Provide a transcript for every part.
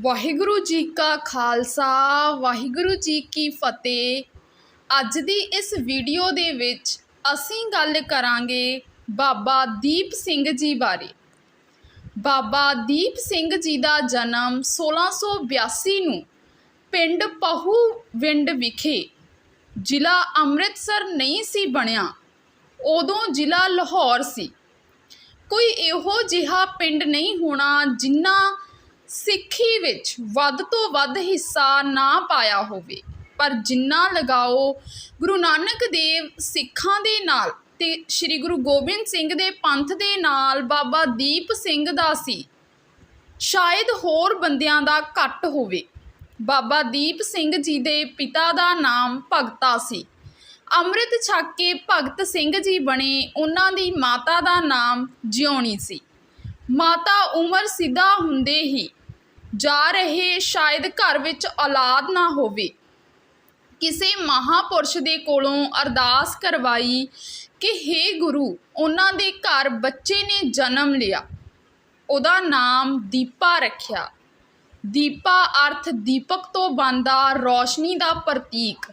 ਵਾਹਿਗੁਰੂ ਜੀ ਕਾ ਖਾਲਸਾ, ਵਾਹਿਗੁਰੂ ਜੀ ਕੀ ਫਤਿਹ। ਅੱਜ ਦੀ ਇਸ ਵੀਡੀਓ ਦੇ ਵਿੱਚ ਅਸੀਂ ਗੱਲ ਕਰਾਂਗੇ ਬਾਬਾ ਦੀਪ ਸਿੰਘ ਜੀ ਬਾਰੇ। ਬਾਬਾ ਦੀਪ ਸਿੰਘ ਜੀ ਦਾ ਜਨਮ 1682 ਨੂੰ ਪਿੰਡ ਪਹੂ ਵਿੰਡ ਵਿਖੇ ਜ਼ਿਲ੍ਹਾ ਅੰਮ੍ਰਿਤਸਰ ਨਹੀਂ ਸੀ ਬਣਿਆ। ਉਦੋਂ ਜ਼ਿਲ੍ਹਾ ਲਾਹੌਰ ਸੀ। ਕੋਈ ਇਹੋ ਜਿਹਾ ਪਿੰਡ ਨਹੀਂ ਹੋਣਾ ਜਿੰਨਾ ਸਿੱਖੀ ਵਿੱਚ ਵੱਧ ਤੋਂ ਵੱਧ ਹਿੱਸਾ ਨਾ ਪਾਇਆ ਹੋਵੇ। ਪਰ ਜਿੰਨਾ ਲਗਾਓ, ਗੁਰੂ ਨਾਨਕ ਦੇਵ ਸਿੱਖਾਂ ਦੇ ਨਾਲ ਤੇ ਸ੍ਰੀ ਗੁਰੂ ਗੋਬਿੰਦ ਸਿੰਘ ਦੇ ਪੰਥ ਦੇ ਨਾਲ ਬਾਬਾ ਦੀਪ ਸਿੰਘ ਦਾ ਸੀ, ਸ਼ਾਇਦ ਹੋਰ ਬੰਦਿਆਂ ਦਾ ਘੱਟ ਹੋਵੇ। ਬਾਬਾ ਦੀਪ ਸਿੰਘ ਜੀ ਦੇ ਪਿਤਾ ਦਾ ਨਾਮ ਭਗਤਾ ਸੀ। ਅੰਮ੍ਰਿਤ ਛਕ ਕੇ ਭਗਤ ਸਿੰਘ ਜੀ ਬਣੇ ਉਹਨਾਂ ਦੀ ਮਾਤਾ ਦਾ ਨਾਮ ਜਿਉਣੀ ਸੀ। ਮਾਤਾ ਉਮਰ ਸਿੱਧਾ ਹੁੰਦੇ ਹੀ ਜਾ ਰਹੇ ਸ਼ਾਇਦ ਘਰ ਵਿੱਚ ਔਲਾਦ ਨਾ ਹੋਵੇ। ਕਿਸੇ ਮਹਾਪੁਰਸ਼ ਦੇ ਕੋਲੋਂ ਅਰਦਾਸ ਕਰਵਾਈ ਕਿ हे ਗੁਰੂ, ਉਹਨਾਂ ਦੇ ਘਰ ਬੱਚੇ ਨੇ ਜਨਮ ਲਿਆ। ਉਹਦਾ ਨਾਮ ਦੀਪਾ ਰੱਖਿਆ। ਦੀਪਾ ਅਰਥ ਦੀਪਕ ਤੋਂ ਬਣਦਾ ਰੌਸ਼ਨੀ ਦਾ ਪ੍ਰਤੀਕ।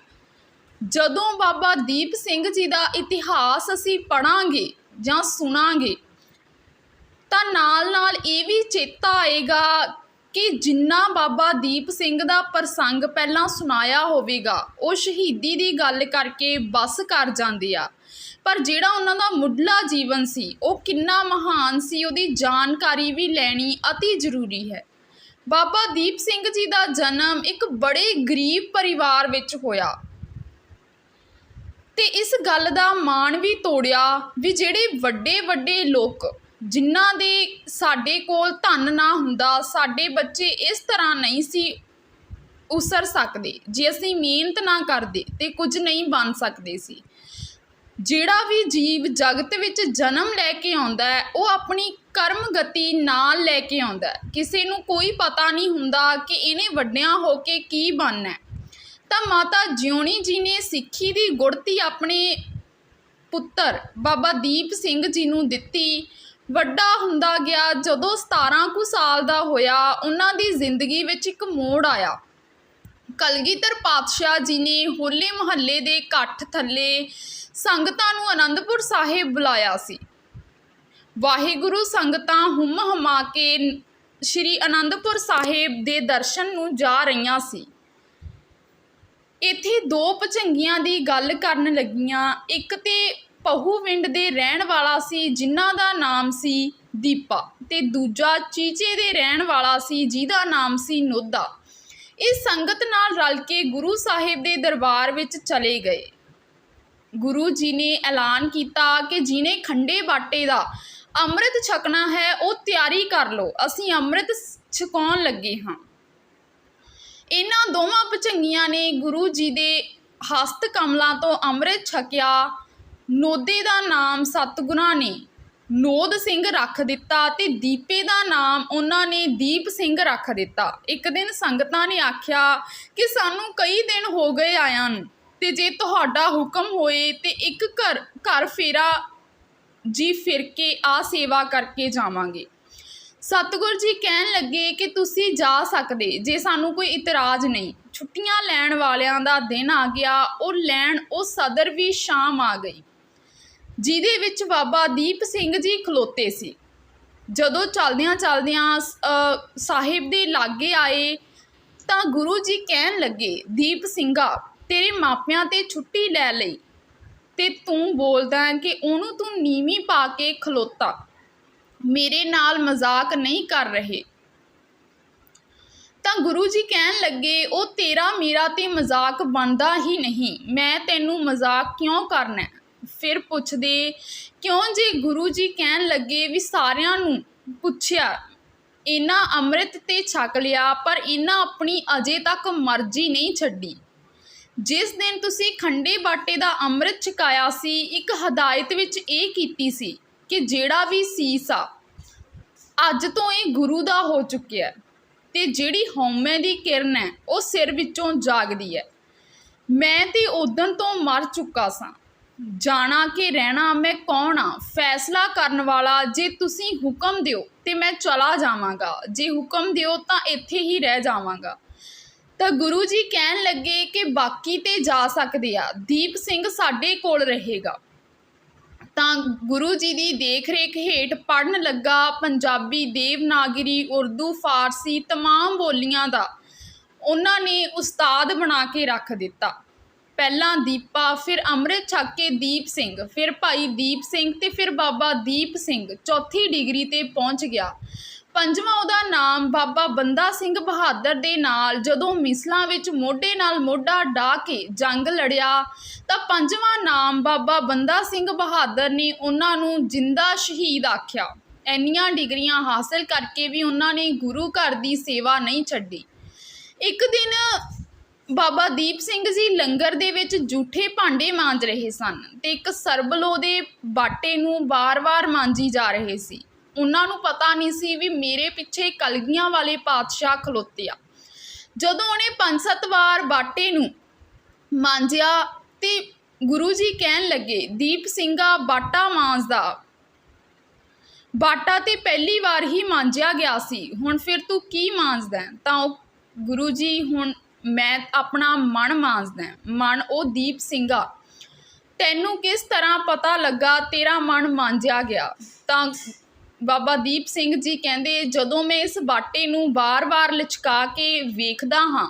ਜਦੋਂ ਬਾਬਾ ਦੀਪ ਸਿੰਘ ਜੀ ਦਾ ਇਤਿਹਾਸ ਅਸੀਂ ਪੜਾਂਗੇ ਜਾਂ ਸੁਣਾਂਗੇ, ਤਾਂ ਨਾਲ-ਨਾਲ ਇਹ ਵੀ ਚੇਤਾ ਆਏਗਾ ਕਿ ਜਿੰਨਾ ਬਾਬਾ ਦੀਪ ਸਿੰਘ ਦਾ ਪ੍ਰਸੰਗ ਪਹਿਲਾਂ ਸੁਣਾਇਆ ਹੋਵੇਗਾ, ਉਹ ਸ਼ਹੀਦੀ ਦੀ ਗੱਲ ਕਰਕੇ ਬਸ ਕਰ ਜਾਂਦੇ ਆ। ਪਰ ਜਿਹੜਾ ਉਹਨਾਂ ਦਾ ਮੁੱਢਲਾ ਜੀਵਨ ਸੀ, ਉਹ ਕਿੰਨਾ ਮਹਾਨ ਸੀ, ਉਹਦੀ ਜਾਣਕਾਰੀ ਵੀ ਲੈਣੀ ਅਤੀ ਜ਼ਰੂਰੀ ਹੈ। ਬਾਬਾ ਦੀਪ ਸਿੰਘ ਜੀ ਦਾ ਜਨਮ ਇੱਕ ਬੜੇ ਗਰੀਬ ਪਰਿਵਾਰ ਵਿੱਚ ਹੋਇਆ। ਤੇ ਇਸ ਗੱਲ ਦਾ ਮਾਣ ਵੀ ਤੋੜਿਆ ਵੀ ਜਿਹੜੇ ਵੱਡੇ ਵੱਡੇ ਲੋਕ ਜਿਨ੍ਹਾਂ ਦੇ ਸਾਡੇ ਕੋਲ ਧਨ ਨਾ ਹੁੰਦਾ, ਸਾਡੇ ਬੱਚੇ ਇਸ ਤਰ੍ਹਾਂ ਨਹੀਂ ਸੀ ਉਸਰ ਸਕਦੇ, ਜੇ ਅਸੀਂ ਮਿਹਨਤ ਨਾ ਕਰਦੇ ਤੇ ਕੁਝ ਨਹੀਂ ਬਣ ਸਕਦੇ ਸੀ। ਜਿਹੜਾ ਵੀ ਜੀਵ ਜਗਤ ਵਿੱਚ ਜਨਮ ਲੈ ਕੇ ਆਉਂਦਾ ਹੈ, ਉਹ ਆਪਣੀ ਕਰਮ ਗਤੀ ਨਾਲ ਲੈ ਕੇ ਆਉਂਦਾ ਕਿਸੇ ਨੂੰ ਕੋਈ ਪਤਾ ਨਹੀਂ ਹੁੰਦਾ ਕਿ ਇਹਨੇ ਵੱਡਿਆਂ ਹੋ ਕੇ ਕੀ ਬਣਨਾ ਤਾਂ ਮਾਤਾ ਜਿਉਣੀ ਜੀ ਨੇ ਸਿੱਖੀ ਦੀ ਗੁੜਤੀ ਆਪਣੇ ਪੁੱਤਰ ਬਾਬਾ ਦੀਪ ਸਿੰਘ ਜੀ ਨੂੰ ਦਿੱਤੀ। ਵੱਡਾ ਹੁੰਦਾ ਗਿਆ। ਜਦੋਂ 17 ਕੁ ਸਾਲ ਦਾ ਹੋਇਆ, ਉਹਨਾਂ ਦੀ ਜ਼ਿੰਦਗੀ ਵਿੱਚ ਇੱਕ ਮੋੜ ਆਇਆ। ਕਲਗੀਧਰ ਪਾਤਸ਼ਾਹ ਜੀ ਨੇ ਹੋਲੇ ਮਹੱਲੇ ਦੇ ਇਕੱਠ ਥੱਲੇ ਸੰਗਤਾਂ ਨੂੰ ਆਨੰਦਪੁਰ ਸਾਹਿਬ ਬੁਲਾਇਆ ਸੀ। ਵਾਹਿਗੁਰੂ ਸੰਗਤਾਂ ਹੁਮ ਹਮਾ ਕੇ ਸ਼੍ਰੀ ਆਨੰਦਪੁਰ ਸਾਹਿਬ ਦੇ ਦਰਸ਼ਨ ਨੂੰ ਜਾ ਰਹੀਆਂ ਸੀ। ਇੱਥੇ ਦੋ ਭਚੰਗੀਆਂ ਦੀ ਗੱਲ ਕਰਨ ਲੱਗੀਆਂ। ਇੱਕ ਤੇ ਪਹੂਵਿੰਡ ਦੇ ਰਹਿਣ ਵਾਲਾ ਸੀ, ਜਿਨ੍ਹਾਂ ਦਾ ਨਾਮ ਸੀ ਦੀਪਾ ਤੇ ਦੂਜਾ ਚੀਚੇ ਦੇ ਰਹਿਣ ਵਾਲਾ ਸੀ, ਜਿਹਦਾ ਨਾਮ ਸੀ ਨੋਦਾ ਇਸ ਸੰਗਤ ਨਾਲ ਰਲ ਕੇ ਗੁਰੂ ਸਾਹਿਬ ਦੇ ਦਰਬਾਰ ਵਿੱਚ ਚਲੇ ਗਏ। ਗੁਰੂ ਜੀ ਨੇ ਐਲਾਨ ਕੀਤਾ ਕਿ ਜਿਹਨੇ ਖੰਡੇ ਬਾਟੇ ਦਾ ਅੰਮ੍ਰਿਤ ਛਕਣਾ ਹੈ, ਉਹ ਤਿਆਰੀ ਕਰ ਲਓ। ਅਸੀਂ ਅੰਮ੍ਰਿਤ ਛਕਾਉਣ ਲੱਗੇ ਹਾਂ। ਇਹਨਾਂ ਦੋਵਾਂ ਭਚੰਗੀਆਂ ਨੇ ਗੁਰੂ ਜੀ ਦੇ ਹਸਤ ਕਮਲਾਂ ਤੋਂ ਅੰਮ੍ਰਿਤ ਛਕਿਆ। ਨੋਦੇ ਦਾ ਨਾਮ ਸਤਗੁਰਾਂ ਨੇ ਨੋਦ ਸਿੰਘ ਰੱਖ ਦਿੱਤਾ ਤੇ ਦੀਪੇ ਦਾ ਨਾਮ ਉਹਨਾਂ ਨੇ ਦੀਪ ਸਿੰਘ ਰੱਖ ਦਿੱਤਾ। ਇੱਕ ਦਿਨ ਸੰਗਤਾਂ ਨੇ ਆਖਿਆ ਕਿ ਸਾਨੂੰ ਕਈ ਦਿਨ ਹੋ ਗਏ ਆਇਆਂ ਨੂੰ ਤੇ ਜੇ ਤੁਹਾਡਾ ਹੁਕਮ ਹੋਏ ਤੇ ਇੱਕ ਘਰ ਘਰ ਫੇਰਾ ਜੀ ਫਿਰ ਕੇ ਆ ਸੇਵਾ ਕਰਕੇ ਜਾਵਾਂਗੇ। ਸਤਿਗੁਰ ਜੀ ਕਹਿਣ ਲੱਗੇ ਕਿ ਤੁਸੀਂ ਜਾ ਸਕਦੇ, ਜੇ ਸਾਨੂੰ ਕੋਈ ਇਤਰਾਜ਼ ਨਹੀਂ। ਛੁੱਟੀਆਂ ਲੈਣ ਵਾਲਿਆਂ ਦਾ ਦਿਨ ਆ ਗਿਆ, ਉਹ ਲੈਣ, ਉਹ ਸਦਰ ਵੀ ਸ਼ਾਮ ਆ ਗਈ। ਜਿਹਦੇ ਵਿੱਚ ਬਾਬਾ ਦੀਪ ਸਿੰਘ ਜੀ ਖਲੋਤੇ ਸੀ। ਜਦੋਂ ਚਲਦਿਆਂ ਚਲਦਿਆਂ ਸਾਹਿਬ ਦੇ ਲਾਗੇ ਆਏ, ਤਾਂ ਗੁਰੂ ਜੀ ਕਹਿਣ ਲੱਗੇ, ਦੀਪ ਸਿੰਘਾ, ਤੇਰੇ ਮਾਪਿਆਂ ਤੇ ਛੁੱਟੀ ਲੈ ਲਈ। ਤੇ ਤੂੰ ਬੋਲਦਾ ਕਿ ਉਹਨੂੰ ਤੂੰ ਨੀਵੀਂ ਪਾ ਕੇ ਖਲੋਤਾ। ਮੇਰੇ ਨਾਲ ਮਜ਼ਾਕ ਨਹੀਂ ਕਰ ਰਹੇ। ਤਾਂ ਗੁਰੂ ਜੀ ਕਹਿਣ ਲੱਗੇ, ਉਹ ਤੇਰਾ, ਮੇਰਾ ਤੇ ਮਜ਼ਾਕ ਬਣਦਾ ਹੀ ਨਹੀਂ। ਮੈਂ ਤੈਨੂੰ ਮਜ਼ਾਕ ਕਿਉਂ ਕਰਨਾ ਫਿਰ ਪੁੱਛਦੇ, ਕਿਉਂ ਜੇ ਗੁਰੂ ਜੀ ਕਹਿਣ ਲੱਗੇ ਵੀ ਸਾਰਿਆਂ ਨੂੰ ਪੁੱਛਿਆ, ਇਹਨਾਂ ਅੰਮ੍ਰਿਤ ਤੇ ਛਕ ਲਿਆ, ਪਰ ਇਹਨਾਂ ਆਪਣੀ ਅਜੇ ਤੱਕ ਮਰਜ਼ੀ ਨਹੀਂ ਛੱਡੀ। ਜਿਸ ਦਿਨ ਤੁਸੀਂ ਖੰਡੇ ਬਾਟੇ ਦਾ ਅੰਮ੍ਰਿਤ ਛਕਾਇਆ ਸੀ, ਇੱਕ ਹਦਾਇਤ ਵਿੱਚ ਇਹ ਕੀਤੀ ਸੀ ਕਿ ਜਿਹੜਾ ਵੀ ਸੀਸ ਆ, ਅੱਜ ਤੋਂ ਇਹ ਗੁਰੂ ਦਾ ਹੋ ਚੁੱਕਿਆ ਤੇ ਜਿਹੜੀ ਹਉਮੈ ਦੀ ਕਿਰਨ ਹੈ, ਉਹ ਸਿਰ ਵਿੱਚੋਂ ਜਾਗਦੀ ਹੈ। ਮੈਂ ਤੇ ਉਦੋਂ ਤੋਂ ਮਰ ਚੁੱਕਾ ਸਾਂ। ਜਾਣਾ ਕਿ ਰਹਿਣਾ ਮੈਂ ਕੌਣ ਆ ਫੈਸਲਾ ਕਰਨ ਵਾਲਾ ਜੇ ਤੁਸੀਂ ਹੁਕਮ ਦਿਓ ਤੇ ਮੈਂ ਚਲਾ ਜਾਵਾਂਗਾ ਜੇ ਹੁਕਮ ਦਿਓ ਤਾਂ ਇੱਥੇ ਹੀ ਰਹਿ ਜਾਵਾਂਗਾ ਤਾਂ ਗੁਰੂ ਜੀ ਕਹਿਣ ਲੱਗੇ ਕਿ ਬਾਕੀ ਤੇ ਜਾ ਸਕਦੇ ਆ ਦੀਪ ਸਿੰਘ ਸਾਡੇ ਕੋਲ ਰਹੇਗਾ ਤਾਂ ਗੁਰੂ ਜੀ ਦੀ ਦੇਖ-ਰੇਖ ਹੇਠ ਪੜਨ ਲੱਗਾ ਪੰਜਾਬੀ ਦੇਵਨਾਗਰੀ ਉਰਦੂ ਫਾਰਸੀ तमाम ਬੋਲੀਆਂ ਦਾ ਉਹਨਾਂ ਨੇ ਉਸਤਾਦ ਬਣਾ ਕੇ ਰੱਖ ਦਿੱਤਾ ਪਹਿਲਾਂ ਦੀਪਾ, ਫਿਰ ਅੰਮ੍ਰਿਤ ਛਕ ਕੇ ਦੀਪ ਸਿੰਘ, ਫਿਰ ਭਾਈ ਦੀਪ ਸਿੰਘ ਤੇ ਫਿਰ ਬਾਬਾ ਦੀਪ ਸਿੰਘ ਚੌਥੀ ਡਿਗਰੀ ਤੇ ਪਹੁੰਚ ਗਿਆ। ਪੰਜਵਾਂ ਉਹਦਾ ਨਾਮ ਬਾਬਾ ਬੰਦਾ ਸਿੰਘ ਬਹਾਦਰ ਦੇ ਨਾਲ, ਜਦੋਂ ਮਿਸਲਾਂ ਵਿੱਚ ਮੋਢੇ ਨਾਲ ਮੋਢਾ ਢਾ ਕੇ ਜੰਗ ਲੜਿਆ, ਤਾਂ ਪੰਜਵਾਂ ਨਾਮ ਬਾਬਾ ਬੰਦਾ ਸਿੰਘ ਬਹਾਦਰ ਨੇ ਉਹਨਾਂ ਨੂੰ ਜਿੰਦਾ ਸ਼ਹੀਦ ਆਖਿਆ। ਇੰਨੀਆਂ ਡਿਗਰੀਆਂ ਹਾਸਲ ਕਰਕੇ ਵੀ ਉਹਨਾਂ ਨੇ ਗੁਰੂ ਘਰ ਦੀ ਸੇਵਾ ਨਹੀਂ ਛੱਡੀ। ਇੱਕ ਦਿਨ ਬਾਬਾ ਦੀਪ ਸਿੰਘ ਜੀ ਲੰਗਰ ਦੇ ਵਿੱਚ ਜੂਠੇ ਭਾਂਡੇ ਮਾਂਜ ਰਹੇ ਸਨ ਤੇ ਇੱਕ ਸਰਬਲੋ ਦੇ ਬਾਟੇ ਨੂੰ ਬਾਰ-ਬਾਰ ਮਾਂਜੀ ਜਾ ਰਹੇ ਸੀ। ਉਹਨਾਂ ਨੂੰ ਪਤਾ ਨਹੀਂ ਸੀ ਵੀ ਮੇਰੇ ਪਿੱਛੇ ਕਲਗੀਆਂ ਵਾਲੇ ਪਾਤਸ਼ਾਹ ਖਲੋਤੇ ਆ। ਜਦੋਂ ਉਹਨੇ ਪੰਜ ਸੱਤ ਵਾਰ ਬਾਟੇ ਨੂੰ ਮਾਂਜਿਆ ਤੇ ਗੁਰੂ ਜੀ ਕਹਿਣ ਲੱਗੇ, ਦੀਪ ਸਿੰਘਾ ਬਾਟਾ ਮਾਂਜਦਾ ਬਾਟਾ ਤੇ ਪਹਿਲੀ ਵਾਰ ਹੀ ਮਾਂਜਿਆ ਗਿਆ ਸੀ। ਹੁਣ ਫਿਰ ਤੂੰ ਕੀ ਮਾਂਜਦਾ ਤਾਂ ਉਹ ਗੁਰੂ ਜੀ ਹੁਣ ਮੈਂ ਆਪਣਾ ਮਨ ਮਾਂਜਦਾ ਮਨ ਉਹ ਦੀਪ ਸਿੰਘਾ। ਤੈਨੂੰ ਕਿਸ ਤਰ੍ਹਾਂ ਪਤਾ ਲੱਗਾ, ਤੇਰਾ ਮਨ ਮਾਂਜਿਆ ਗਿਆ। ਤਾਂ ਬਾਬਾ ਦੀਪ ਸਿੰਘ ਜੀ ਕਹਿੰਦੇ, ਜਦੋਂ ਮੈਂ ਇਸ ਬਾਟੇ ਨੂੰ ਬਾਰ-ਬਾਰ ਲਚਕਾ ਕੇ ਵੇਖਦਾ ਹਾਂ,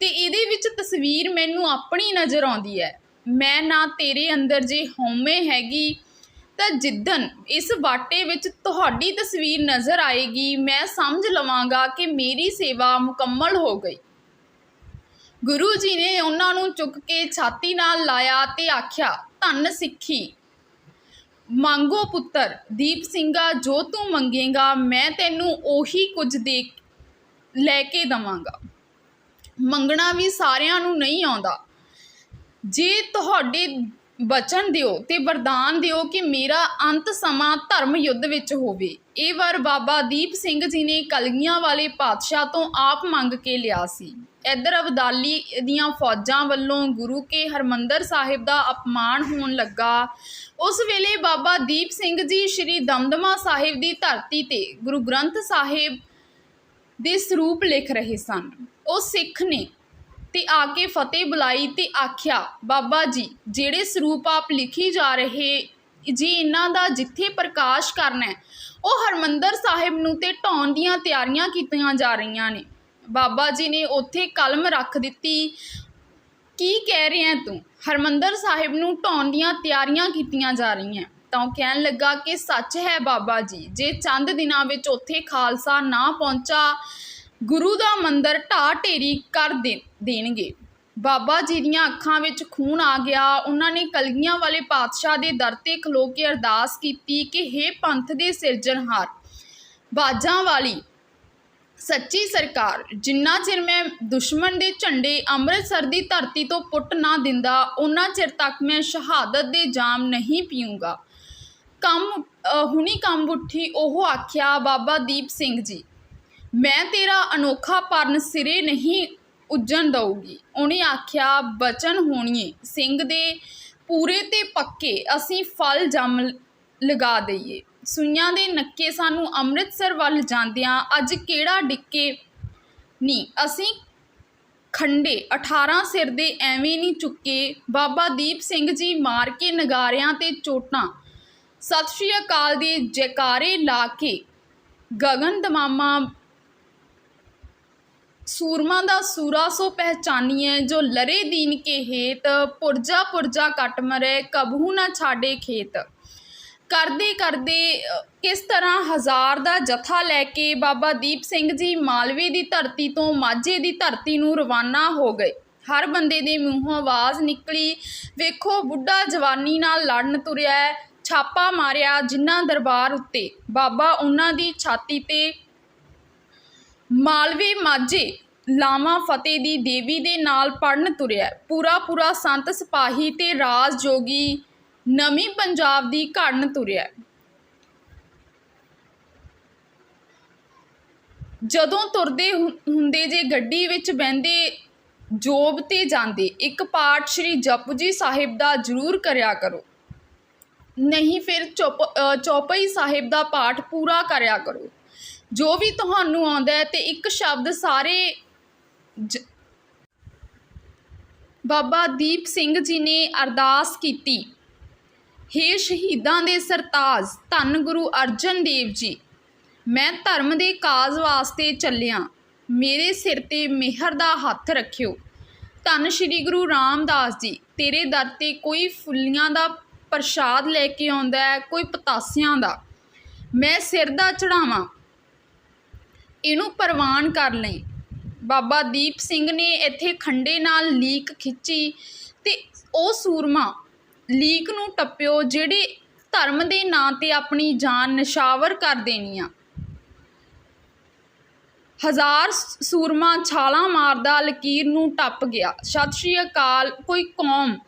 ਤੇ ਇਹਦੇ ਵਿੱਚ ਤਸਵੀਰ ਮੈਨੂੰ ਆਪਣੀ ਨਜ਼ਰ ਆਉਂਦੀ ਹੈ। ਮੈਂ ਨਾ ਤੇਰੇ ਅੰਦਰ ਜੇ ਹਉਮੈ ਹੈਗੀ, ਤਾਂ ਜਿੱਦਨ ਇਸ ਬਾਟੇ ਵਿੱਚ ਤੁਹਾਡੀ ਤਸਵੀਰ ਨਜ਼ਰ ਆਏਗੀ, ਮੈਂ ਸਮਝ ਲਵਾਂਗਾ ਕਿ ਮੇਰੀ ਸੇਵਾ ਮੁਕੰਮਲ ਹੋ ਗਈ। ਗੁਰੂ ਜੀ ਨੇ ਉਹਨਾਂ ਨੂੰ ਚੁੱਕ ਕੇ ਛਾਤੀ ਨਾਲ ਲਾਇਆ ਤੇ ਆਖਿਆ, ਧੰਨ ਸਿੱਖੀ। ਮੰਗੋ ਪੁੱਤਰ, ਦੀਪ ਸਿੰਘਾ, ਜੋ ਤੂੰ ਮੰਗੇਗਾ, ਮੈਂ ਤੈਨੂੰ ਉਹੀ ਕੁਝ ਦੇ ਲੈ ਕੇ ਦਵਾਂਗਾ। ਮੰਗਣਾ ਵੀ ਸਾਰਿਆਂ ਨੂੰ ਨਹੀਂ ਆਉਂਦਾ। ਜੇ ਤੁਹਾਡੇ ਬਚਨ ਦਿਓ ਤੇ ਵਰਦਾਨ ਦਿਓ ਕਿ ਮੇਰਾ ਅੰਤ ਸਮਾਂ ਧਰਮ ਯੁੱਧ ਵਿੱਚ ਹੋਵੇ। ਇਹ ਵਰ ਬਾਬਾ ਦੀਪ ਸਿੰਘ ਜੀ ਨੇ ਕਲਗੀਆਂ ਵਾਲੇ ਪਾਤਸ਼ਾਹ ਤੋਂ ਆਪ ਮੰਗ ਕੇ ਲਿਆ ਸੀ। ਇੱਧਰ ਅਬਦਾਲੀ ਦੀਆਂ ਫੌਜਾਂ ਵੱਲੋਂ ਗੁਰੂ ਕੇ ਹਰਮੰਦਰ ਸਾਹਿਬ ਦਾ ਅਪਮਾਨ ਹੋਣ ਲੱਗਾ। ਉਸ ਵੇਲੇ ਬਾਬਾ ਦੀਪ ਸਿੰਘ ਜੀ ਸ੍ਰੀ ਦਮਦਮਾ ਸਾਹਿਬ ਦੀ ਧਰਤੀ ਤੇ ਗੁਰੂ ਗ੍ਰੰਥ ਸਾਹਿਬ ਦੇ ਸਰੂਪ ਲਿਖ ਰਹੇ ਸਨ। ਉਹ ਸਿੱਖ ਨੇ ਤੇ ਆ ਕੇ ਫਤਿਹ ਬੁਲਾਈ ਤੇ ਆਖਿਆ, ਬਾਬਾ ਜੀ, ਜਿਹੜੇ ਸਰੂਪ ਆਪ ਲਿਖੀ ਜਾ ਰਹੇ, ਜੀ ਇਹਨਾਂ ਦਾ ਜਿੱਥੇ ਪ੍ਰਕਾਸ਼ ਕਰਨਾ ਉਹ ਹਰਮੰਦਰ ਸਾਹਿਬ ਨੂੰ ਤੇ ਢਾਉਣ ਦੀਆਂ ਤਿਆਰੀਆਂ ਕੀਤੀਆਂ ਜਾ ਰਹੀਆਂ ਨੇ। ਬਾਬਾ ਜੀ ਨੇ ਉੱਥੇ ਕਲਮ ਰੱਖ ਦਿੱਤੀ। ਕੀ ਕਹਿ ਰਿਹਾ ਤੂੰ? ਹਰਮੰਦਰ ਸਾਹਿਬ ਨੂੰ ਢਾਉਣ ਦੀਆਂ ਤਿਆਰੀਆਂ ਕੀਤੀਆਂ ਜਾ ਰਹੀਆਂ। ਤਾਂ ਉਹ ਕਹਿਣ ਲੱਗਾ ਕਿ ਸੱਚ ਹੈ ਬਾਬਾ ਜੀ, ਜੇ ਚੰਦ ਦਿਨਾਂ ਵਿੱਚ ਉੱਥੇ ਖਾਲਸਾ ਨਾ ਪਹੁੰਚਾ, ਗੁਰੂ ਦਾ ਮੰਦਰ ਢਾਹ ਢੇਰੀ ਕਰ ਦੇ, ਦੇਣਗੇ। ਬਾਬਾ ਜੀ ਦੀਆਂ ਅੱਖਾਂ ਵਿੱਚ ਖੂਨ ਆ ਗਿਆ। ਉਹਨਾਂ ਨੇ ਕਲਗੀਆਂ ਵਾਲੇ ਪਾਤਸ਼ਾਹ ਦੇ ਦਰ ਤੇ ਖਲੋ ਕੇ ਅਰਦਾਸ ਕੀਤੀ ਕਿ हे ਪੰਥ ਦੇ ਸਿਰਜਣਹਾਰ, ਬਾਜਾਂ ਵਾਲੀ ਸੱਚੀ ਸਰਕਾਰ, ਜਿੰਨਾ ਚਿਰ ਮੈਂ ਦੁਸ਼ਮਣ ਦੇ ਝੰਡੇ ਅੰਮ੍ਰਿਤਸਰ ਦੀ ਧਰਤੀ ਤੋਂ ਪੁੱਟ ਨਾ ਦਿੰਦਾ ਉਹਨਾਂ ਚਿਰ ਤੱਕ ਮੈਂ ਸ਼ਹਾਦਤ ਦੇ ਜਾਮ ਨਹੀਂ ਪੀਊਂਗਾ। ਕੰਮ ਹੁਣੀ ਕੰਮ ਉੱਠੀ, ਉਹ ਆਖਿਆ, ਬਾਬਾ ਦੀਪ ਸਿੰਘ ਜੀ, ਮੈਂ ਤੇਰਾ ਅਨੋਖਾ ਪਰਨ ਸਿਰੇ ਨਹੀਂ ਉੱਜਣ ਦਊਗੀ। ਉਹਨੇ ਆਖਿਆ, ਬਚਨ ਹੋਣੀਏ, ਸਿੰਘ ਦੇ ਪੂਰੇ ਤੇ ਪੱਕੇ ਅਸੀਂ ਫਲ ਜੰਮ ਲਗਾ ਦਈਏ। ਸੂਈਆਂ ਦੇ ਨੱਕੇ ਸਾਨੂੰ ਅੰਮ੍ਰਿਤਸਰ ਵੱਲ ਜਾਂਦਿਆਂ ਅੱਜ ਕਿਹੜਾ ਡਿੱਕੇ? ਨਹੀਂ, ਅਸੀਂ ਖੰਡੇ 18 ਸਿਰ ਦੇ ਐਵੇਂ ਨਹੀਂ ਚੁੱਕੇ। ਬਾਬਾ ਦੀਪ ਸਿੰਘ ਜੀ ਮਾਰ ਕੇ ਨਗਾਰਿਆਂ ਤੇ ਚੋਟਾਂ। ਸਤਿ ਸ਼੍ਰੀ ਅਕਾਲ ਦੇ ਜੈਕਾਰੇ ਲਾ ਕੇ ਗਗਨ ਦਮਾਮਾ। ਸੂਰਮਾ ਦਾ ਸੂਰਾ ਸੋ ਪਹਿਚਾਨੀਏ ਜੋ ਲਰੇ ਦੀਨ ਕੇ ਹੇਤ ਪੁਰਜਾ ਪੁਰਜਾ ਕੱਟ ਮਰੇ, ਕਬਹੂ ਨਾ ਛਾੜੇ ਖੇਤ। ਕਰਦੇ ਕਰਦੇ ਕਿਸ ਤਰ੍ਹਾਂ ਹਜ਼ਾਰ ਦਾ ਜਥਾ ਲੈ ਕੇ ਬਾਬਾ ਦੀਪ ਸਿੰਘ ਜੀ ਮਾਲਵੇ ਦੀ ਧਰਤੀ ਤੋਂ ਮਾਝੇ ਦੀ ਧਰਤੀ ਨੂੰ ਰਵਾਨਾ ਹੋ ਗਏ? ਹਰ ਬੰਦੇ ਦੇ ਮੂੰਹੋਂ ਆਵਾਜ਼ ਨਿਕਲੀ, ਵੇਖੋ ਬੁੱਢਾ ਜਵਾਨੀ ਨਾਲ ਲੜਨ ਤੁਰਿਆ, ਛਾਪਾ ਮਾਰਿਆ ਜਿਨ੍ਹਾਂ ਦਰਬਾਰ ਉੱਤੇ। ਬਾਬਾ ਉਹਨਾਂ ਦੀ ਛਾਤੀ ਤੇ ਮਾਲਵੇ ਮਾਝੇ ਲਾਵਾਂ ਫਤਿਹ ਦੀ ਦੇਵੀ ਦੇ ਨਾਲ ਪੜਨ ਤੁਰਿਆ। ਪੂਰਾ ਪੂਰਾ ਸੰਤ ਸਿਪਾਹੀ ਤੇ ਰਾਜ ਜੋਗੀ ਨਵੀਂ ਪੰਜਾਬ ਦੀ ਘੜਨ ਤੁਰਿਆ ਜਦੋਂ ਤੁਰਦੇ ਹੁ- ਹੁੰਦੇ ਜੇ ਗੱਡੀ ਵਿੱਚ ਬਹਿੰਦੇ ਜੋਬ ਤੇ ਜਾਂਦੇ, ਇੱਕ ਪਾਠ ਸ੍ਰੀ ਜਪੂ ਜੀ ਸਾਹਿਬ ਦਾ ਜ਼ਰੂਰ ਕਰਿਆ ਕਰੋ। ਨਹੀਂ ਫਿਰ ਚੌਪ ਚੌਪਈ ਸਾਹਿਬ ਦਾ ਪਾਠ ਪੂਰਾ ਕਰਿਆ ਕਰੋ। ਜੋ ਵੀ ਤੁਹਾਨੂੰ ਆਉਂਦਾ ਹੈ ਤੇ ਇੱਕ ਸ਼ਬਦ ਸਾਰੇ ਜ- ਬਾਬਾ ਦੀਪ ਸਿੰਘ ਜੀ ਨੇ ਅਰਦਾਸ ਕੀਤੀ। ਹੇ ਸ਼ਹੀਦਾਂ ਦੇ ਸਰਤਾਜ, ਧੰਨ ਗੁਰੂ ਅਰਜਨ ਦੇਵ ਜੀ। ਮੈਂ ਧਰਮ ਦੇ ਕਾਜ ਵਾਸਤੇ ਚੱਲਿਆ। ਮੇਰੇ ਸਿਰ ਤੇ ਮਿਹਰ ਦਾ ਹੱਥ ਰੱਖਿਓ। ਧੰਨ ਸ਼੍ਰੀ ਗੁਰੂ ਰਾਮਦਾਸ ਜੀ, ਤੇਰੇ ਦਰ ਤੇ ਕੋਈ ਫੁੱਲੀਆਂ ਦਾ ਪ੍ਰਸ਼ਾਦ ਲੈ ਕੇ ਆਉਂਦਾ ਹੈ, ਕੋਈ ਪਤਾਸਿਆਂ ਦਾ। ਮੈਂ ਸਿਰ ਦਾ ਚੜਾਵਾਂ ਇਹਨੂੰ ਪ੍ਰਵਾਨ ਕਰ ਲਈ। ਬਾਬਾ ਦੀਪ ਸਿੰਘ ਨੇ ਇੱਥੇ ਖੰਡੇ ਨਾਲ ਲੀਕ ਖਿੱਚੀ ਤੇ ਉਹ ਸੂਰਮਾ ਲੀਕ ਨੂੰ ਟੱਪਿਓ, ਜਿਹੜੇ ਧਰਮ ਦੇ ਨਾਂ ਤੇ ਆਪਣੀ ਜਾਨ ਨਿਸ਼ਾਵਰ ਕਰ ਦੇਣੀ ਆ। ਹਜ਼ਾਰ ਸੂਰਮਾ ਛਾਲਾਂ ਮਾਰਦਾ ਲਕੀਰ ਨੂੰ ਟੱਪ ਗਿਆ। ਸਤਿ ਸ਼੍ਰੀ ਅਕਾਲ, ਕੋਈ ਕੌਮ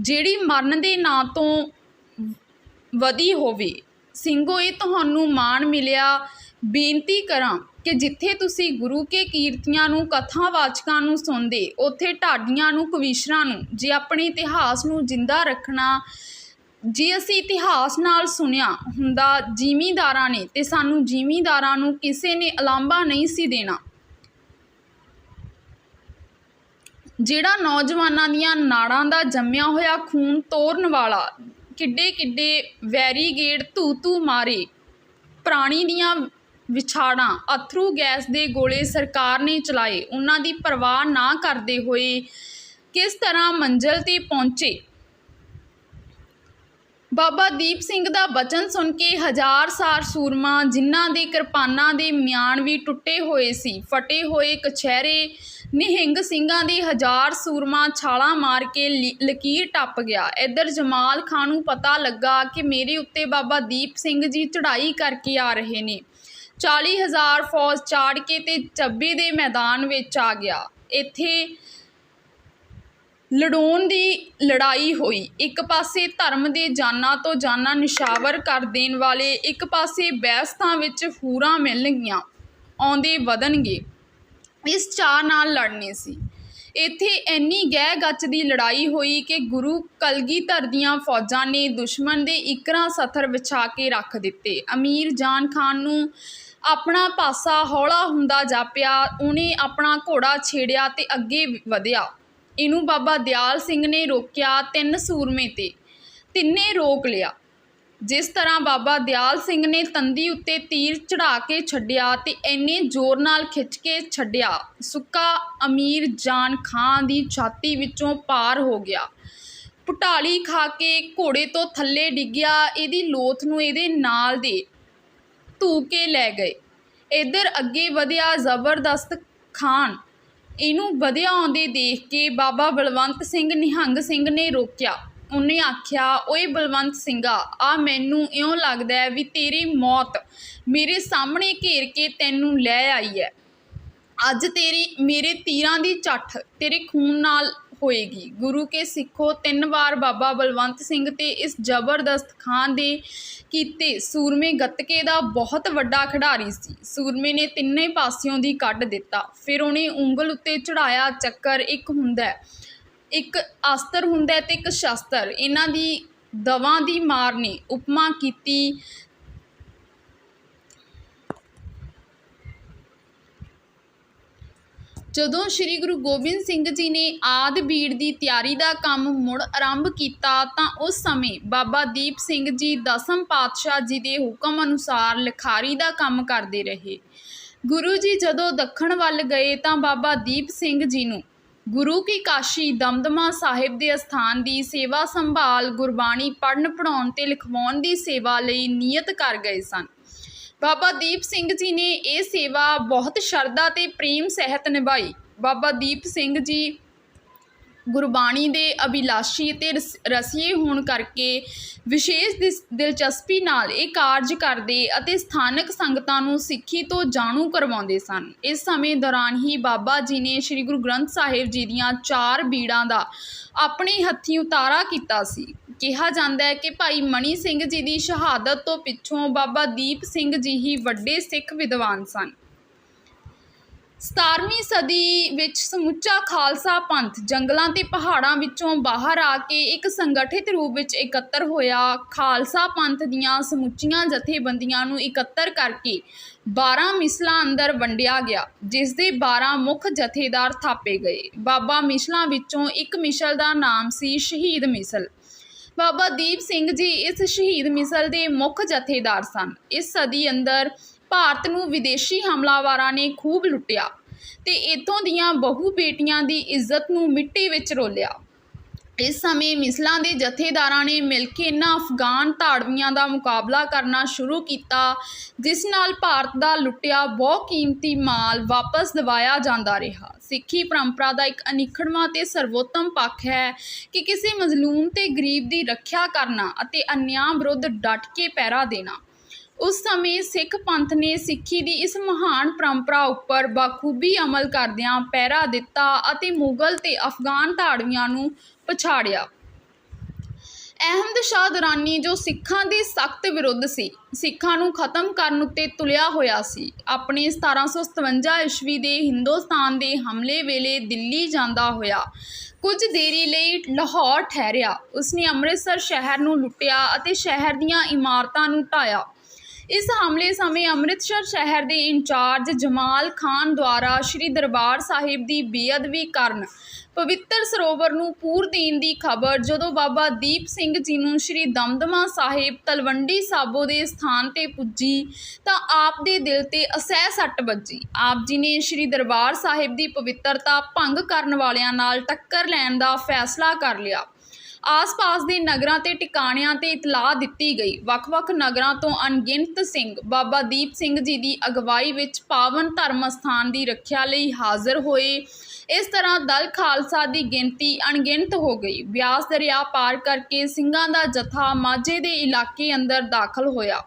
ਜਿਹੜੀ ਮਰਨ ਦੇ ਨਾਂ ਤੋਂ ਵਧੀ ਹੋਵੇ। ਸਿੰਘੋ, ਇਹ ਤੁਹਾਨੂੰ ਮਾਣ ਮਿਲਿਆ। ਬੇਨਤੀ ਕਰਾਂ ਕਿ ਜਿੱਥੇ ਤੁਸੀਂ ਗੁਰੂ ਕੇ ਕੀਰਤੀਆਂ ਨੂੰ, ਕਥਾ ਵਾਚਕਾਂ ਨੂੰ ਸੁਣਦੇ, ਉੱਥੇ ਢਾਡੀਆਂ ਨੂੰ, ਕਵੀਸ਼ਰਾਂ ਨੂੰ, ਜੇ ਆਪਣੇ ਇਤਿਹਾਸ ਨੂੰ ਜਿੰਦਾ ਰੱਖਣਾ, ਜੇ ਅਸੀਂ ਇਤਿਹਾਸ ਨਾਲ ਸੁਣਿਆ ਹੁੰਦਾ ਜ਼ਿਮੀਂਦਾਰਾਂ ਨੇ, ਤੇ ਸਾਨੂੰ ਜ਼ਿਮੀਂਦਾਰਾਂ ਨੂੰ ਕਿਸੇ ਨੇ ਅਲਾਂਭਾ ਨਹੀਂ ਸੀ ਦੇਣਾ। ਜਿਹੜਾ ਨੌਜਵਾਨਾਂ ਦੀਆਂ ਨਾੜਾਂ ਦਾ ਜੰਮਿਆ ਹੋਇਆ ਖੂਨ ਤੋੜਨ ਵਾਲਾ ਕਿੱਡੇ ਕਿੱਡੇ ਵੈਰੀਗੇਡ ਧੂ ਧੂ ਮਾਰੇ, ਪ੍ਰਾਣੀ ਦੀਆਂ ਵਿਛਾੜਾਂ ਅਥਰੂ ਗੈਸ ਦੇ ਗੋਲੇ ਸਰਕਾਰ ਨੇ ਚਲਾਏ। ਉਹਨਾਂ ਦੀ ਪਰਵਾਹ ਨਾ ਕਰਦੇ ਹੋਏ ਕਿਸ ਤਰ੍ਹਾਂ ਮੰਜ਼ਲ ਤੇ ਪਹੁੰਚੇ? ਬਾਬਾ ਦੀਪ ਸਿੰਘ ਦਾ ਬਚਨ ਸੁਣ ਕੇ ਹਜ਼ਾਰ ਸਾਰ ਸੂਰਮਾ, ਜਿਨ੍ਹਾਂ ਦੇ ਕਿਰਪਾਨਾਂ ਦੇ ਮਿਆਨ ਵੀ ਟੁੱਟੇ ਹੋਏ ਸੀ, ਫਟੇ ਹੋਏ ਕਛਹਿਰੇ, ਨਿਹੰਗ ਸਿੰਘਾਂ ਦੇ ਹਜ਼ਾਰ ਸੂਰਮਾ ਛਾਲਾਂ ਮਾਰ ਕੇ ਲੀ- ਲਕੀਰ ਟੱਪ ਗਿਆ। ਇੱਧਰ ਜਮਾਲ ਖਾਨ ਨੂੰ ਪਤਾ ਲੱਗਾ ਕਿ ਮੇਰੇ ਉੱਤੇ ਬਾਬਾ ਦੀਪ ਸਿੰਘ ਜੀ ਚੜ੍ਹਾਈ ਕਰਕੇ ਆ ਰਹੇ ਨੇ। 40000 ਫੌਜ ਚਾੜ ਕੇ ਤੇ ਚੱਬੇ ਦੇ ਮੈਦਾਨ ਵਿੱਚ ਆ ਗਿਆ। ਇੱਥੇ ਲੜਾਉਣ ਦੀ ਲੜਾਈ ਹੋਈ। ਇੱਕ ਪਾਸੇ ਧਰਮ ਦੇ ਜਾਨਾਂ ਤੋਂ ਜਾਨਾਂ ਨਿਸ਼ਾਵਰ ਕਰ ਦੇਣ ਵਾਲੇ ਇੱਕ ਪਾਸੇ ਬਹਿਸਤਾਂ ਵਿੱਚ ਫੂਰਾਂ ਮਿਲਣਗੀਆਂ ਆਉਂਦੇ ਵਧਣਗੇ। ਇਸ ਚਾਅ ਨਾਲ ਲੜਨੇ ਸੀ। ਇੱਥੇ ਇੰਨੀ ਗਹਿ ਗੱਚ ਦੀ ਲੜਾਈ ਹੋਈ ਕਿ ਗੁਰੂ ਕਲਗੀਧਰ ਦੀਆਂ ਫੌਜਾਂ ਨੇ ਦੁਸ਼ਮਣ ਦੇ ਇਕਰਾਂ ਸਥਰ ਵਿਛਾ ਕੇ ਰੱਖ ਦਿੱਤੇ। ਅਮੀਰ ਜਾਨ ਖਾਨ ਨੂੰ ਆਪਣਾ ਪਾਸਾ ਹੌਲਾ ਹੁੰਦਾ ਜਾਪਿਆ, ਉਹਨੇ ਆਪਣਾ ਘੋੜਾ ਛੇੜਿਆ ਤੇ ਅੱਗੇ ਵਧਿਆ। ਇਹਨੂੰ ਬਾਬਾ ਦਿਆਲ ਸਿੰਘ ਨੇ ਰੋਕਿਆ ਤਿੰਨ ਸੂਰਮੇ ਤੇ, ਤਿੰਨੇ ਰੋਕ ਲਿਆ। ਜਿਸ ਤਰ੍ਹਾਂ ਬਾਬਾ ਦਿਆਲ ਸਿੰਘ ਨੇ ਤੰਦੀ ਉੱਤੇ ਤੀਰ ਚੜਾ ਕੇ ਛੱਡਿਆ ਤੇ ਇੰਨੇ ਜ਼ੋਰ ਨਾਲ ਖਿੱਚ ਕੇ ਛੱਡਿਆ, ਸੁੱਕਾ ਅਮੀਰ ਜਾਨ ਖਾਂ ਦੀ ਛਾਤੀ ਵਿੱਚੋਂ ਪਾਰ ਹੋ ਗਿਆ। ਪੁਟਾਲੀ ਖਾ ਕੇ ਘੋੜੇ ਤੋਂ ਥੱਲੇ ਡਿੱਗਿਆ, ਇਹਦੀ ਲੋਥ ਨੂੰ ਇਹਦੇ ਨਾਲ ਦੇ ਧੂ ਕੇ ਲੈ ਗਏ। ਇੱਧਰ ਅੱਗੇ ਵਧਿਆ ਜ਼ਬਰਦਸਤ ਖਾਨ। ਇਹਨੂੰ ਵਧਿਆ ਆਉਂਦੇ ਦੇਖ ਕੇ ਬਾਬਾ ਬਲਵੰਤ ਸਿੰਘ ਨਿਹੰਗ ਸਿੰਘ ਨੇ ਰੋਕਿਆ। ਉਹਨੇ ਆਖਿਆ, ਓਏ ਬਲਵੰਤ ਸਿੰਘਾ, ਆ ਮੈਨੂੰ ਇਉਂ ਲੱਗਦਾ ਹੈ ਵੀ ਤੇਰੀ ਮੌਤ ਮੇਰੇ ਸਾਹਮਣੇ ਘੇਰ ਕੇ ਤੈਨੂੰ ਲੈ ਆਈ ਹੈ। ਅੱਜ ਤੇਰੀ, ਮੇਰੇ ਤੀਰਾਂ ਦੀ ਚੱਠ ਤੇਰੇ ਖੂਨ ਨਾਲ ਹੋਏਗੀ। ਗੁਰੂ ਕੇ ਸਿੱਖੋ ਤਿੰਨ ਵਾਰ ਬਾਬਾ ਬਲਵੰਤ ਸਿੰਘ ਤੇ ਇਸ ਜ਼ਬਰਦਸਤ ਖਾਨ ਦੇ ਕੀਤੇ ਸੂਰਮੇ ਗੱਤਕੇ ਦਾ ਬਹੁਤ ਵੱਡਾ ਖਿਡਾਰੀ ਸੀ। ਸੂਰਮੇ ਨੇ ਤਿੰਨੇ ਪਾਸਿਓਂ ਦੀ ਕੱਢ ਦਿੱਤਾ। ਫਿਰ ਉਹਨੇ ਉਂਗਲ ਉੱਤੇ ਚੜਾਇਆ ਚੱਕਰ ਇੱਕ ਹੁੰਦਾ ਇੱਕ ਅਸਤਰ ਹੁੰਦਾ ਹੈ ਤੇ ਇੱਕ ਸ਼ਸਤਰ। ਇਹਨਾਂ ਦੀ ਦਵਾਂ ਦੀ ਮਾਰ ਨੇ ਉਪਮਾ ਕੀਤੀ ਜਦੋਂ ਸ੍ਰੀ ਗੁਰੂ ਗੋਬਿੰਦ ਸਿੰਘ ਜੀ ਨੇ ਆਦ ਬੀੜ ਦੀ ਤਿਆਰੀ ਦਾ ਕੰਮ ਮੁੜ ਆਰੰਭ ਕੀਤਾ ਤਾਂ ਉਸ ਸਮੇਂ ਬਾਬਾ ਦੀਪ ਸਿੰਘ ਜੀ ਦਸਮ ਪਾਤਸ਼ਾਹ ਜੀ ਦੇ ਹੁਕਮ ਅਨੁਸਾਰ ਲਿਖਾਰੀ ਦਾ ਕੰਮ ਕਰਦੇ ਰਹੇ। ਗੁਰੂ ਜੀ ਜਦੋਂ ਦੱਖਣ ਵੱਲ ਗਏ ਤਾਂ ਬਾਬਾ ਦੀਪ ਸਿੰਘ ਜੀ ਨੂੰ ਗੁਰੂ ਕੀ ਕਾਸ਼ੀ ਦਮਦਮਾ ਸਾਹਿਬ ਦੇ ਅਸਥਾਨ ਦੀ ਸੇਵਾ ਸੰਭਾਲ ਗੁਰਬਾਣੀ ਪੜ੍ਹਨ ਪੜਾਉਣ ਤੇ ਲਿਖਵਾਉਣ ਦੀ ਸੇਵਾ ਲਈ ਨਿਯਤ ਕਰ ਗਏ ਸਨ। ਬਾਬਾ ਦੀਪ ਸਿੰਘ ਜੀ ਨੇ ਇਹ ਸੇਵਾ ਬਹੁਤ ਸ਼ਰਧਾ ਤੇ ਪ੍ਰੇਮ ਸਹਿਤ ਨਿਭਾਈ। ਬਾਬਾ ਦੀਪ ਸਿੰਘ ਜੀ ਗੁਰਬਾਣੀ ਦੇ ਅਭਿਲਾਸ਼ੀ ਅਤੇ ਰਸ- ਰਸੀਏ ਹੋਣ ਕਰਕੇ ਵਿਸ਼ੇਸ਼ ਦਿਸ- ਦਿਲਚਸਪੀ ਨਾਲ ਇਹ ਕਾਰਜ ਕਰਦੇ ਅਤੇ ਸਥਾਨਕ ਸੰਗਤਾਂ ਨੂੰ ਸਿੱਖੀ ਤੋਂ ਜਾਣੂ ਕਰਵਾਉਂਦੇ ਸਨ। ਇਸ ਸਮੇਂ ਦੌਰਾਨ ਹੀ ਬਾਬਾ ਜੀ ਨੇ ਸ੍ਰੀ ਗੁਰੂ ਗ੍ਰੰਥ ਸਾਹਿਬ ਜੀ ਦੀਆਂ ਚਾਰ ਬੀੜਾਂ ਦਾ ਆਪਣੇ ਹੱਥੀਂ ਉਤਾਰਾ ਕੀਤਾ ਸੀ। ਕਿਹਾ ਜਾਂਦਾ ਹੈ ਕਿ ਭਾਈ ਮਣੀ ਸਿੰਘ ਜੀ ਦੀ ਸ਼ਹਾਦਤ ਤੋਂ ਪਿੱਛੋਂ ਬਾਬਾ ਦੀਪ ਸਿੰਘ ਜੀ ਹੀ ਵੱਡੇ ਸਿੱਖ ਵਿਦਵਾਨ ਸਨ। 17ਵੀਂ ਸਦੀ ਵਿੱਚ ਸਮੁੱਚਾ ਖਾਲਸਾ ਪੰਥ ਜੰਗਲਾਂ ਤੇ ਪਹਾੜਾਂ ਵਿੱਚੋਂ ਬਾਹਰ ਆ ਕੇ ਇੱਕ ਸੰਗਠਿਤ ਰੂਪ ਵਿੱਚ ਇਕੱਤਰ ਹੋਇਆ। ਖਾਲਸਾ ਪੰਥ ਦੀਆਂ ਸਮੁੱਚੀਆਂ ਜਥੇਬੰਦੀਆਂ ਨੂੰ ਇਕੱਤਰ ਕਰਕੇ 12 ਮਿਸਲਾਂ ਅੰਦਰ ਵੰਡਿਆ ਗਿਆ, ਜਿਸ ਦੇ 12 ਮੁੱਖ ਜਥੇਦਾਰ ਥਾਪੇ ਗਏ। ਬਾਬਾ ਮਿਸਲਾਂ ਵਿੱਚੋਂ ਇੱਕ ਮਿਸਲ ਦਾ ਨਾਮ ਸੀ ਸ਼ਹੀਦ ਮਿਸਲ। ਬਾਬਾ ਦੀਪ ਸਿੰਘ ਜੀ ਇਸ ਸ਼ਹੀਦ ਮਿਸਲ ਦੇ ਮੁੱਖ ਜਥੇਦਾਰ ਸਨ। ਇਸ ਸਦੀ ਅੰਦਰ ਭਾਰਤ ਨੂੰ ਵਿਦੇਸ਼ੀ ਹਮਲਾਵਰਾਂ ਨੇ ਖੂਬ ਲੁੱਟਿਆ ਤੇ ਇਥੋਂ ਦੀਆਂ ਬਹੁ ਬੇਟੀਆਂ ਦੀ ਇੱਜ਼ਤ ਨੂੰ ਮਿੱਟੀ ਵਿੱਚ ਰੋਲਿਆ। ਇਸ ਸਮੇਂ ਮਿਸਲਾਂ ਦੇ ਜਥੇਦਾਰਾਂ ਨੇ ਮਿਲ ਕੇ ਇਹਨਾਂ ਅਫਗਾਨ ਧਾੜਵੀਆਂ ਦਾ ਮੁਕਾਬਲਾ ਕਰਨਾ ਸ਼ੁਰੂ ਕੀਤਾ, ਜਿਸ ਨਾਲ ਭਾਰਤ ਦਾ ਲੁੱਟਿਆ ਬਹੁ ਕੀਮਤੀ ਮਾਲ ਵਾਪਸ ਦਿਵਾਇਆ ਜਾਂਦਾ ਰਿਹਾ। ਸਿੱਖੀ ਪਰੰਪਰਾ ਦਾ ਇੱਕ ਅਨਿਖੜਵਾਂ ਤੇ ਸਰਵੋਤਮ ਪੱਖ ਹੈ ਕਿ ਕਿਸੇ ਮਜ਼ਲੂਮ ਤੇ ਗਰੀਬ ਦੀ ਰੱਖਿਆ ਕਰਨਾ ਅਤੇ ਅਨਿਆਂ ਵਿਰੁੱਧ ਡਟ ਕੇ ਪਹਿਰਾ ਦੇਣਾ। ਉਸ ਸਮੇਂ ਸਿੱਖ ਪੰਥ ਨੇ ਸਿੱਖੀ ਦੀ ਇਸ ਮਹਾਨ ਪਰੰਪਰਾ ਉੱਪਰ ਬਾਖੂਬੀ ਅਮਲ ਕਰਦਿਆਂ ਪਹਿਰਾ ਦਿੱਤਾ ਅਤੇ ਮੁਗਲ ਤੇ ਅਫਗਾਨ ਧਾੜਵੀਆਂ ਨੂੰ ਪਛਾੜਿਆ। ਅਹਿਮਦ ਸ਼ਾਹ ਦੁਰਾਨੀ ਜੋ ਸਿੱਖਾਂ ਦੇ ਸਖਤ ਵਿਰੁੱਧ ਸੀ, ਸਿੱਖਾਂ ਨੂੰ ਖਤਮ ਕਰਨ ਉੱਤੇ ਤੁਲਿਆ ਹੋਇਆ ਸੀ। ਆਪਣੇ 1757 ਈਸਵੀ ਦੇ ਹਿੰਦੁਸਤਾਨ ਦੇ ਹਮਲੇ ਵੇਲੇ ਦਿੱਲੀ ਜਾਂਦਾ ਹੋਇਆ। ਕੁਝ ਦੇਰੀ ਲਈ ਲਾਹੌਰ ਠਹਿਰਿਆ। ਉਸਨੇ ਅੰਮ੍ਰਿਤਸਰ ਸ਼ਹਿਰ ਨੂੰ ਲੁੱਟਿਆ ਅਤੇ ਸ਼ਹਿਰ ਦੀਆਂ ਇਮਾਰਤਾਂ ਨੂੰ ਢਾਇਆ ਇਸ ਹਮਲੇ ਸਮੇਂ ਅੰਮ੍ਰਿਤਸਰ ਸ਼ਹਿਰ ਦੇ ਇੰਚਾਰਜ ਜਮਾਲ ਖਾਨ ਦੁਆਰਾ ਸ੍ਰੀ ਦਰਬਾਰ ਸਾਹਿਬ ਦੀ ਬੇਅਦਬੀ ਕਰਨ ਪਵਿੱਤਰ ਸਰੋਵਰ ਨੂੰ ਪੂਰ ਦੇਣ ਦੀ ਖਬਰ ਜਦੋਂ ਬਾਬਾ ਦੀਪ ਸਿੰਘ ਜੀ ਨੂੰ ਸ੍ਰੀ ਦਮਦਮਾ ਸਾਹਿਬ ਤਲਵੰਡੀ ਸਾਬੋ ਦੇ ਸਥਾਨ ਤੇ ਪੁੱਜੀ ਤਾਂ ਆਪ ਦੇ ਦਿਲ ਤੇ ਅਸਹਿ ਸੱਟ ਵੱਜੀ। ਆਪ ਜੀ ਨੇ ਸ੍ਰੀ ਦਰਬਾਰ ਸਾਹਿਬ ਦੀ ਪਵਿੱਤਰਤਾ ਭੰਗ ਕਰਨ ਵਾਲਿਆਂ ਨਾਲ ਟੱਕਰ ਲੈਣ ਦਾ ਫੈਸਲਾ ਕਰ ਲਿਆ। ਆਸ-ਪਾਸ ਦੇ ਨਗਰਾਂ ਤੇ ਟਿਕਾਣਿਆਂ ਤੇ ਇਤਲਾਹ ਦਿੱਤੀ ਗਈ। ਵੱਖ-ਵੱਖ ਨਗਰਾਂ ਤੋਂ ਅਣਗਿਣਤ ਸਿੰਘ ਬਾਬਾ ਦੀਪ ਸਿੰਘ ਜੀ ਦੀ ਅਗਵਾਈ ਵਿੱਚ ਪਾਵਨ ਧਰਮ ਸਥਾਨ ਦੀ ਰੱਖਿਆ ਲਈ ਹਾਜ਼ਰ ਹੋਏ। ਇਸ ਤਰ੍ਹਾਂ ਦਲ ਖਾਲਸਾ ਦੀ ਗਿਣਤੀ ਅਣਗਿਣਤ ਹੋ ਗਈ। ਬਿਆਸ ਦਰਿਆ ਪਾਰ ਕਰਕੇ ਸਿੰਘਾਂ ਦਾ ਜਥਾ ਮਾਝੇ ਦੇ ਇਲਾਕੇ ਅੰਦਰ ਦਾਖਲ ਹੋਇਆ।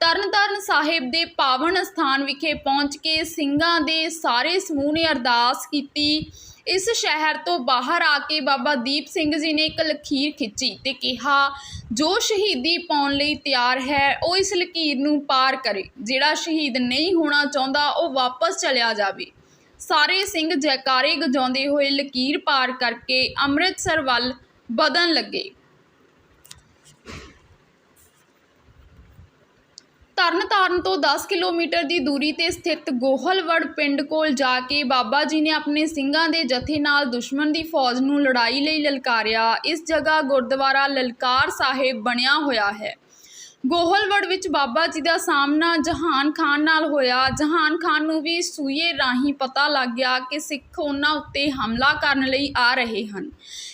ਤਰਨਤਾਰਨ ਸਾਹਿਬ ਦੇ ਪਾਵਨ ਸਥਾਨ ਵਿਖੇ ਪਹੁੰਚ ਕੇ ਸਿੰਘਾਂ ਦੇ ਸਾਰੇ ਸਮੂਹ ਨੇ ਅਰਦਾਸ ਕੀਤੀ। ਇਸ ਸ਼ਹਿਰ ਤੋਂ ਬਾਹਰ ਆ ਕੇ ਬਾਬਾ ਦੀਪ ਸਿੰਘ ਜੀ ਨੇ ਇੱਕ ਲਕੀਰ ਖਿੱਚੀ ਤੇ ਕਿਹਾ, ਜੋ ਸ਼ਹੀਦੀ ਪਾਉਣ ਲਈ ਤਿਆਰ ਹੈ, ਉਹ ਇਸ ਲਕੀਰ ਨੂੰ ਪਾਰ ਕਰੇ। ਜਿਹੜਾ ਸ਼ਹੀਦ ਨਹੀਂ ਹੋਣਾ ਚਾਹੁੰਦਾ, ਉਹ ਵਾਪਸ ਚਲਿਆ ਜਾਵੇ। ਸਾਰੇ ਸਿੰਘ ਜੈਕਾਰੇ ਗਜਾਉਂਦੇ ਹੋਏ ਲਕੀਰ ਪਾਰ ਕਰਕੇ ਅੰਮ੍ਰਿਤਸਰ ਵੱਲ ਵਧਣ ਲੱਗੇ। ਤਰਨਤਾਰਨ ਤੋਂ 10 ਕਿਲੋਮੀਟਰ ਦੀ ਦੂਰੀ ਤੇ ਸਥਿਤ ਗੋਹਲਵੜ ਪਿੰਡ ਕੋਲ ਜਾ ਕੇ ਬਾਬਾ ਜੀ ਨੇ ਆਪਣੇ ਸਿੰਘਾਂ ਦੇ ਜਥੇ ਨਾਲ ਦੁਸ਼ਮਣ ਦੀ ਫੌਜ ਨੂੰ ਲੜਾਈ ਲਈ ਲਲਕਾਰਿਆ। ਇਸ ਜਗ੍ਹਾ ਗੁਰਦੁਆਰਾ ਲਲਕਾਰ ਸਾਹਿਬ ਬਣਿਆ ਹੋਇਆ ਹੈ। ਗੋਹਲਵੜ ਵਿੱਚ ਬਾਬਾ ਜੀ ਦਾ ਸਾਹਮਣਾ ਜਹਾਨ ਖਾਨ ਨਾਲ ਹੋਇਆ। ਜਹਾਨ ਖਾਨ ਨੂੰ ਵੀ ਸੂਏ ਰਾਹੀਂ ਪਤਾ ਲੱਗ ਗਿਆ ਕਿ ਸਿੱਖ ਉਹਨਾਂ ਉੱਤੇ ਹਮਲਾ ਕਰਨ ਲਈ ਆ ਰਹੇ ਹਨ।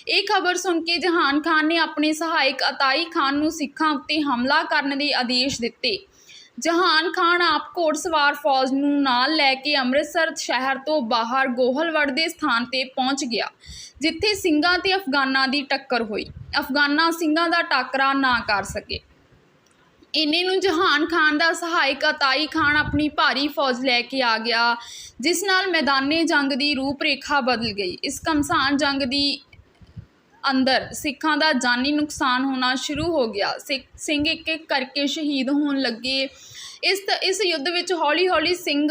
ਇਹ ਖਬਰ ਸੁਣ ਕੇ ਜਹਾਨ ਖਾਨ ਨੇ ਆਪਣੇ ਸਹਾਇਕ ਅਤਾਈ ਖਾਨ ਨੂੰ ਸਿੱਖਾਂ ਉੱਤੇ ਹਮਲਾ ਕਰਨ ਦੇ ਆਦੇਸ਼ ਦਿੱਤੇ। ਜਹਾਨ ਖਾਨ ਆਪ ਘੋੜਸਵਾਰ ਫੌਜ ਨੂੰ ਨਾਲ ਲੈ ਕੇ ਅੰਮ੍ਰਿਤਸਰ ਸ਼ਹਿਰ ਤੋਂ ਬਾਹਰ ਗੋਹਲਵੜ ਦੇ ਸਥਾਨ ਤੇ ਪਹੁੰਚ ਗਿਆ, ਜਿੱਥੇ ਸਿੰਘਾਂ ਤੇ ਅਫਗਾਨਾਂ ਦੀ ਟੱਕਰ ਹੋਈ। ਅਫਗਾਨਾਂ ਸਿੰਘਾਂ ਦਾ ਟਾਕਰਾ ਨਾ ਕਰ ਸਕੇ। ਇੰਨੇ ਨੂੰ ਜਹਾਨ ਖਾਨ ਦਾ ਸਹਾਇਕ ਅਤਾਈ ਖਾਨ ਆਪਣੀ ਭਾਰੀ ਫੌਜ ਲੈ ਕੇ ਆ ਗਿਆ, ਜਿਸ ਨਾਲ ਮੈਦਾਨੇ ਜੰਗ ਦੀ ਰੂਪਰੇਖਾ ਬਦਲ ਗਈ। ਇਸ ਕਮਸਾਨ ਜੰਗ ਦੀ ਅੰਦਰ ਸਿੱਖਾਂ ਦਾ ਜਾਨੀ ਨੁਕਸਾਨ ਹੋਣਾ ਸ਼ੁਰੂ ਹੋ ਗਿਆ। ਸਿੱਖ, ਸਿੰਘ ਇੱਕ ਇੱਕ ਕਰਕੇ ਸ਼ਹੀਦ ਹੋਣ ਲੱਗੇ। ਇਸ ਤ- ਇਸ ਯੁੱਧ ਵਿੱਚ ਹੌਲੀ-ਹੌਲੀ ਸਿੰਘ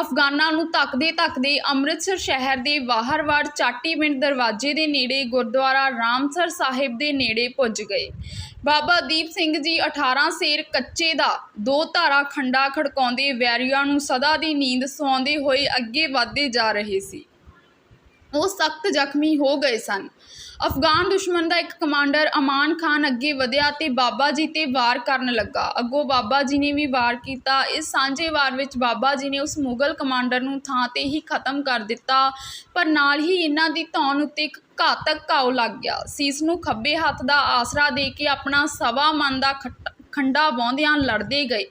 ਅਫਗਾਨਾਂ ਨੂੰ ਧੱਕਦੇ ਧੱਕਦੇ ਅੰਮ੍ਰਿਤਸਰ ਸ਼ਹਿਰ ਦੇ ਬਾਹਰਵਾੜ ਚਾਟੀ ਪਿੰਡ ਦਰਵਾਜ਼ੇ ਦੇ ਨੇੜੇ ਗੁਰਦੁਆਰਾ ਰਾਮਸਰ ਸਾਹਿਬ ਦੇ ਨੇੜੇ ਪੁੱਜ ਗਏ। ਬਾਬਾ ਦੀਪ ਸਿੰਘ ਜੀ 18 ਸੇਰ ਕੱਚੇ ਦਾ ਦੋ ਧਾਰਾ ਖੰਡਾ ਖੜਕਾਉਂਦੇ ਵੈਰੀਆਂ ਨੂੰ ਸਦਾ ਦੀ ਨੀਂਦ ਸੌਂਦੇ ਹੋਏ ਅੱਗੇ ਵਧਦੇ ਜਾ ਰਹੇ ਸੀ। ਉਹ ਸਖਤ ਜ਼ਖਮੀ ਹੋ ਗਏ ਸਨ। ਅਫਗਾਨ ਦੁਸ਼ਮਣ ਦਾ ਇੱਕ ਕਮਾਂਡਰ ਅਮਾਨ ਖਾਨ ਅੱਗੇ ਵਧਿਆ ਤੇ ਬਾਬਾ ਜੀ ਤੇ ਵਾਰ ਕਰਨ ਲੱਗਾ। ਅੱਗੋਂ ਬਾਬਾ ਜੀ ਨੇ ਵੀ ਵਾਰ ਕੀਤਾ। ਇਸ ਸਾਂਝੇ ਵਾਰ ਵਿੱਚ ਬਾਬਾ ਜੀ ਨੇ ਉਸ ਮੁਗਲ ਕਮਾਂਡਰ ਨੂੰ ਥਾਂ ਤੇ ਹੀ ਖਤਮ ਕਰ ਦਿੱਤਾ, ਪਰ ਨਾਲ ਹੀ ਇਹਨਾਂ ਦੀ ਧੌਣ ਉੱਤੇ ਇੱਕ ਘਾਤਕ ਘਾਉ ਲੱਗ ਗਿਆ। ਸੀਸ ਨੂੰ ਖੱਬੇ ਹੱਥ ਦਾ ਆਸਰਾ ਦੇ ਕੇ ਆਪਣਾ ਸਵਾ ਮਨ ਦਾ ਖੱਟ- ਖੰਡਾ ਵਾਹੁੰਦਿਆਂ ਲੜਦੇ ਗਏ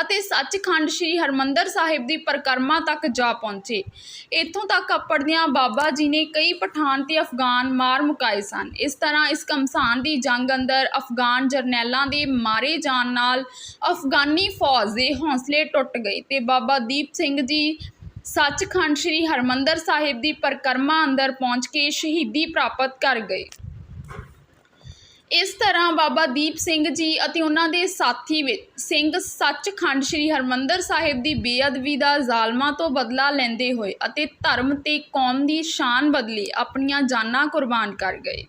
ਅਤੇ ਸੱਚਖੰਡ ਸ੍ਰੀ ਹਰਮੰਦਰ ਸਾਹਿਬ ਦੀ ਪਰਿਕਰਮਾ ਤੱਕ ਜਾ ਪਹੁੰਚੇ। ਇੱਥੋਂ ਤੱਕ ਅੱਪੜਦਿਆਂ ਬਾਬਾ ਜੀ ਨੇ ਕਈ ਪਠਾਨ ਤੇ ਅਫਗਾਨ ਮਾਰ ਮੁਕਾਏ ਸਨ। ਇਸ ਤਰ੍ਹਾਂ ਇਸ ਕਮਸਾਨ ਦੀ ਜੰਗ ਅੰਦਰ ਅਫਗਾਨ ਜਰਨੈਲਾਂ ਦੇ ਮਾਰੇ ਜਾਣ ਨਾਲ ਅਫਗਾਨੀ ਫੌਜ ਦੇ ਹੌਸਲੇ ਟੁੱਟ ਗਏ ਤੇ ਬਾਬਾ ਦੀਪ ਸਿੰਘ ਜੀ ਸੱਚਖੰਡ ਸ੍ਰੀ ਹਰਮੰਦਰ ਸਾਹਿਬ ਦੀ ਪਰਿਕਰਮਾ ਅੰਦਰ ਪਹੁੰਚ ਕੇ ਸ਼ਹੀਦੀ ਪ੍ਰਾਪਤ ਕਰ ਗਏ। ਇਸ ਤਰ੍ਹਾਂ ਬਾਬਾ ਦੀਪ ਸਿੰਘ ਜੀ ਅਤੇ ਉਹਨਾਂ ਦੇ ਸਾਥੀ ਵੀ- ਸਿੰਘ ਸੱਚਖੰਡ ਸ੍ਰੀ ਹਰਮੰਦਰ ਸਾਹਿਬ ਦੀ ਬੇਅਦਬੀ ਦਾ ਜ਼ਾਲਮਾਂ ਤੋਂ ਬਦਲਾ ਲੈਂਦੇ ਹੋਏ ਅਤੇ ਧਰਮ ਤੇ ਕੌਮ ਦੀ ਸ਼ਾਨ ਬਦਲੀ ਆਪਣੀਆਂ ਜਾਨਾਂ ਕੁਰਬਾਨ ਕਰ ਗਏ।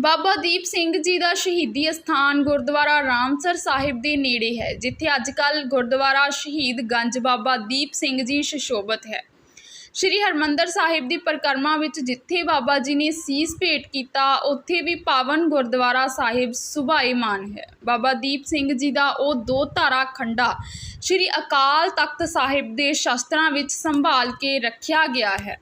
ਬਾਬਾ ਦੀਪ ਸਿੰਘ ਜੀ ਦਾ ਸ਼ਹੀਦੀ ਅਸਥਾਨ ਗੁਰਦੁਆਰਾ ਰਾਮਸਰ ਸਾਹਿਬ ਦੇ ਨੇੜੇ ਹੈ, ਜਿੱਥੇ ਅੱਜਕੱਲ ਗੁਰਦੁਆਰਾ ਸ਼ਹੀਦ ਗੰਜ ਬਾਬਾ ਦੀਪ ਸਿੰਘ ਜੀ ਸ਼ਸ਼ੋਭਤ ਹੈ। ਸ਼੍ਰੀ ਹਰਮੰਦਰ ਸਾਹਿਬ ਦੀ ਪਰਿਕਰਮਾ ਵਿੱਚ ਜਿੱਥੇ ਬਾਬਾ ਜੀ ਨੇ ਸੀਸ ਭੇਟ ਕੀਤਾ, ਉੱਥੇ ਵੀ ਪਾਵਨ ਗੁਰਦੁਆਰਾ ਸਾਹਿਬ ਸੁਭਾਏਮਾਨ ਹੈ। ਬਾਬਾ ਦੀਪ ਸਿੰਘ ਜੀ ਦਾ ਉਹ ਦੋ ਧਾਰਾ ਖੰਡਾ ਸ਼੍ਰੀ ਅਕਾਲ ਤਖਤ ਸਾਹਿਬ ਦੇ ਸ਼ਸਤਰਾਂ ਵਿੱਚ ਸੰਭਾਲ ਕੇ ਰੱਖਿਆ ਗਿਆ ਹੈ।